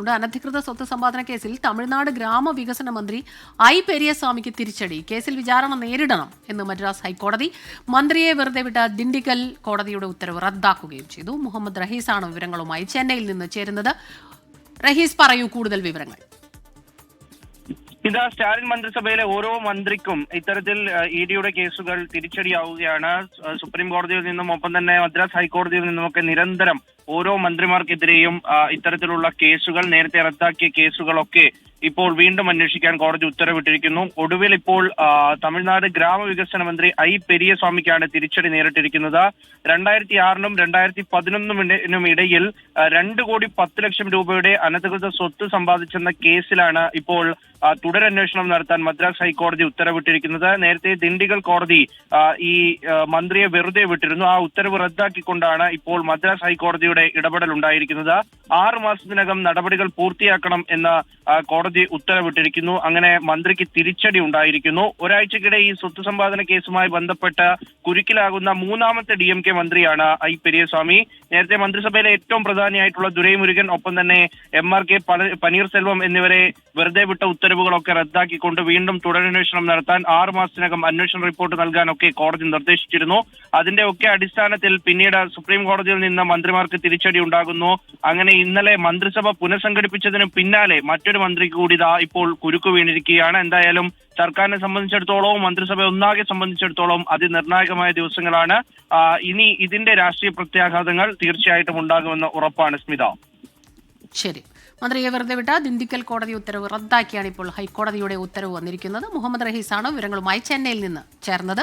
ഉണ്ട്. അനധികൃത സ്വത്ത് സമ്പാദന കേസിൽ തമിഴ്നാട് ഗ്രാമവികസന മന്ത്രി ഐ പെരിയസ്വാമിക്ക് തിരിച്ചടി. കേസിൽ വിചാരണ നേരിടണം എന്ന് മദ്രാസ് ഹൈക്കോടതി മന്ത്രിയെ വെറുതെ വിട്ട ദിണ്ടിഗൽ കോടതിയുടെ ഉത്തരവ് റദ്ദാക്കുകയും ചെയ്തു. മുഹമ്മദ് റഹീസാണ് വിവരങ്ങളുമായി ചെന്നൈയിൽ നിന്ന് ചേരുന്നത്. റഹീസ് പറയൂ കൂടുതൽ വിവരങ്ങൾ. ഇതാ സ്റ്റാലിൻ മന്ത്രിസഭയിലെ ഓരോ മന്ത്രിക്കും ഇത്തരത്തിൽ ഇ ഡിയുടെ കേസുകൾ തിരിച്ചടിയാവുകയാണ്. സുപ്രീം കോടതിയിൽ നിന്നും ഒപ്പം തന്നെ മദ്രാസ് ഹൈക്കോടതിയിൽ നിന്നുമൊക്കെ നിരന്തരം ഓരോ മന്ത്രിമാർക്കെതിരെയും ഇത്തരത്തിലുള്ള കേസുകൾ നേരത്തെ റദ്ദാക്കിയ കേസുകളൊക്കെ ഇപ്പോൾ വീണ്ടും അന്വേഷിക്കാൻ കോടതി ഉത്തരവിട്ടിരിക്കുന്നു. ഒടുവിൽ ഇപ്പോൾ തമിഴ്നാട് ഗ്രാമവികസന മന്ത്രി ഐ പെരിയസ്വാമിക്കാണ് തിരിച്ചടി നേരിട്ടിരിക്കുന്നത്. രണ്ടായിരത്തി ആറിനും രണ്ടായിരത്തി പതിനൊന്നിനും ഇടയിൽ രണ്ട് കോടി പത്ത് ലക്ഷം രൂപയുടെ അനധികൃത സ്വത്ത് സമ്പാദിച്ചെന്ന കേസിലാണ് ഇപ്പോൾ തുടരന്വേഷണം നടത്താൻ മദ്രാസ് ഹൈക്കോടതി ഉത്തരവിട്ടിരിക്കുന്നത്. നേരത്തെ ദിണ്ടിഗൽ കോടതി ഈ മന്ത്രിയെ വെറുതെ വിട്ടിരുന്നു. ആ ഉത്തരവ് റദ്ദാക്കിക്കൊണ്ടാണ് ഇപ്പോൾ മദ്രാസ് ഹൈക്കോടതിയുടെ ഇടപെടൽ ഉണ്ടായിരിക്കുന്നത് ആറ് മാസത്തിനകം നടപടികൾ പൂർത്തിയാക്കണം എന്ന് കോടതി ഉത്തരവിട്ടിരിക്കുന്നു. അങ്ങനെ മന്ത്രിക്ക് തിരിച്ചടി ഉണ്ടായിരിക്കുന്നു. ഒരാഴ്ചക്കിടെ ഈ സ്വത്ത് സമ്പാദന കേസുമായി ബന്ധപ്പെട്ട് കുരുക്കിലാകുന്ന മൂന്നാമത്തെ ഡി എം കെ മന്ത്രിയാണ് ഐ പെരിയസ്വാമി. നേരത്തെ മന്ത്രിസഭയിലെ ഏറ്റവും പ്രധാനിയായിട്ടുള്ള ദുരൈമുരുകൻ ഒപ്പം തന്നെ എം ആർ കെ പനീർസെൽവം എന്നിവരെ വെറുതെ വിട്ട ഉത്തരവുകളൊക്കെ റദ്ദാക്കിക്കൊണ്ട് വീണ്ടും തുടരന്വേഷണം നടത്താൻ ആറ് മാസത്തിനകം അന്വേഷണ റിപ്പോർട്ട് നൽകാനൊക്കെ കോടതി നിർദ്ദേശിച്ചിരുന്നു. അതിന്റെ ഒക്കെ അടിസ്ഥാനത്തിൽ പിന്നീട് സുപ്രീം കോടതിയിൽ നിന്ന് മന്ത്രിമാർക്ക് തിരിച്ചടി ഉണ്ടാകുന്നു. അങ്ങനെ ഇന്നലെ മന്ത്രിസഭ പുനഃസംഘടിപ്പിച്ചതിന് പിന്നാലെ മറ്റൊരു മന്ത്രിക്ക് കൂടി ഇതാ ഇപ്പോൾ കുരുക്ക് വീണിരിക്കുകയാണ്. എന്തായാലും സർക്കാരിനെ സംബന്ധിച്ചിടത്തോളം മന്ത്രിസഭ ഒന്നാകെ സംബന്ധിച്ചിടത്തോളം അതിനിർണായകമായ ദിവസങ്ങളാണ്. ഇനി ഇതിന്റെ രാഷ്ട്രീയ പ്രത്യാഘാതങ്ങൾ തീർച്ചയായിട്ടും ഉണ്ടാകുമെന്ന് ഉറപ്പാണ് സ്മിത. ശരി. മന്ത്രിയെ വെറുതെ വിട്ട ദിണ്ടിക്കൽ കോടതി ഉത്തരവ് റദ്ദാക്കിയാണ് ഇപ്പോൾ ഹൈക്കോടതിയുടെ ഉത്തരവ് വന്നിരിക്കുന്നത്. മുഹമ്മദ് റഹീസാണ് വിവരങ്ങളുമായി ചെന്നൈയിൽ നിന്ന് ചേർന്നത്.